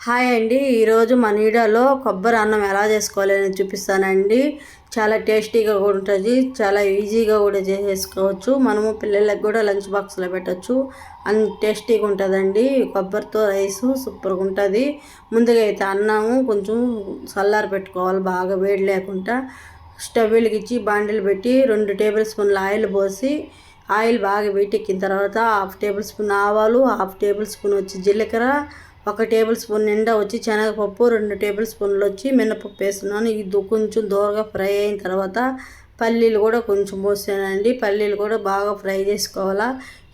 Hi అండి. ఈరోజు మన వీడియోలో కొబ్బరి అన్నం ఎలా చేసుకోవాలని చూపిస్తానండి. చాలా టేస్టీగా కూడా ఉంటుంది. చాలా ఈజీగా కూడా చేసేసుకోవచ్చు మనము పిల్లలకు కూడా లంచ్ బాక్స్లో పెట్టచ్చు. అన్ టేస్టీగా ఉంటుందండి. కొబ్బరితో రైస్ సూపర్గా ఉంటుంది. ముందుగా అయితే అన్నము కొంచెం చల్లారి పెట్టుకోవాలి. బాగా వేడి లేకుండా స్టవ్ వెలిగించి బాండిలు పెట్టి రెండు టేబుల్ స్పూన్ల ఆయిల్ పోసి ఆయిల్ బాగా వేటెక్కిన తర్వాత హాఫ్ టేబుల్ స్పూన్ ఆవాలు హాఫ్ టేబుల్ స్పూన్ వచ్చి జీలకర్ర ఒక టేబుల్ స్పూన్ నిండా వచ్చి శనగపప్పు రెండు టేబుల్ స్పూన్లు వచ్చి మినపప్పు వేస్తున్నాను. ఇది కొంచెం దూరగా ఫ్రై అయిన తర్వాత పల్లీలు కూడా కొంచెం పోసానండి. పల్లీలు కూడా బాగా ఫ్రై చేసుకోవాలా.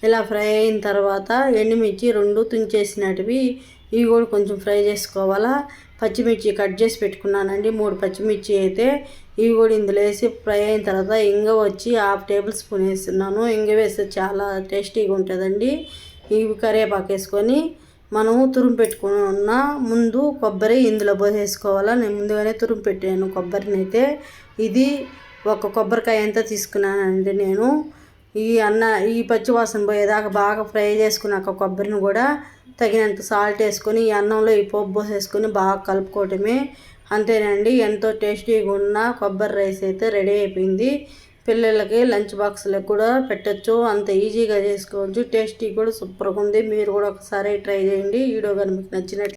ఇలా ఫ్రై అయిన తర్వాత ఎండుమిర్చి రెండు తుంచేసినటివి ఇవి కూడా కొంచెం ఫ్రై చేసుకోవాలా. పచ్చిమిర్చి కట్ చేసి పెట్టుకున్నానండి. మూడు పచ్చిమిర్చి అయితే ఇవి కూడా ఇందులో వేసి ఫ్రై అయిన తర్వాత ఇంగ వచ్చి హాఫ్ టేబుల్ స్పూన్ వేస్తున్నాను. ఇంగ వేస్తే చాలా టేస్టీగా ఉంటుందండి. ఇవి కరివేపాకు వేసుకొని మనము తురుము పెట్టుకుని ఉన్న ముందు కొబ్బరి ఇందులో పోసేసుకోవాలా. నేను ముందుగానే తురుము పెట్టాను కొబ్బరిని అయితే. ఇది ఒక కొబ్బరికాయ ఎంత తీసుకున్నానండి నేను. ఈ అన్న ఈ పచ్చివాసన పోయేదాకా బాగా ఫ్రై చేసుకున్నాక కొబ్బరిని కూడా తగినంత సాల్ట్ వేసుకొని ఈ అన్నంలో ఈ పోపు పోసేసుకొని బాగా కలుపుకోవటమే. అంతేనండి ఎంతో టేస్టీగా ఉన్న కొబ్బరి రైస్ అయితే రెడీ అయిపోయింది. పిల్లలకి లంచ్ బాక్స్లకు కూడా పెట్టచ్చు. అంత ఈజీగా చేసుకోవచ్చు. టేస్టీ కూడా సూపర్గా ఉంది. మీరు కూడా ఒకసారి ట్రై చేయండి. వీడియో కనుక మీకు నచ్చినట్లు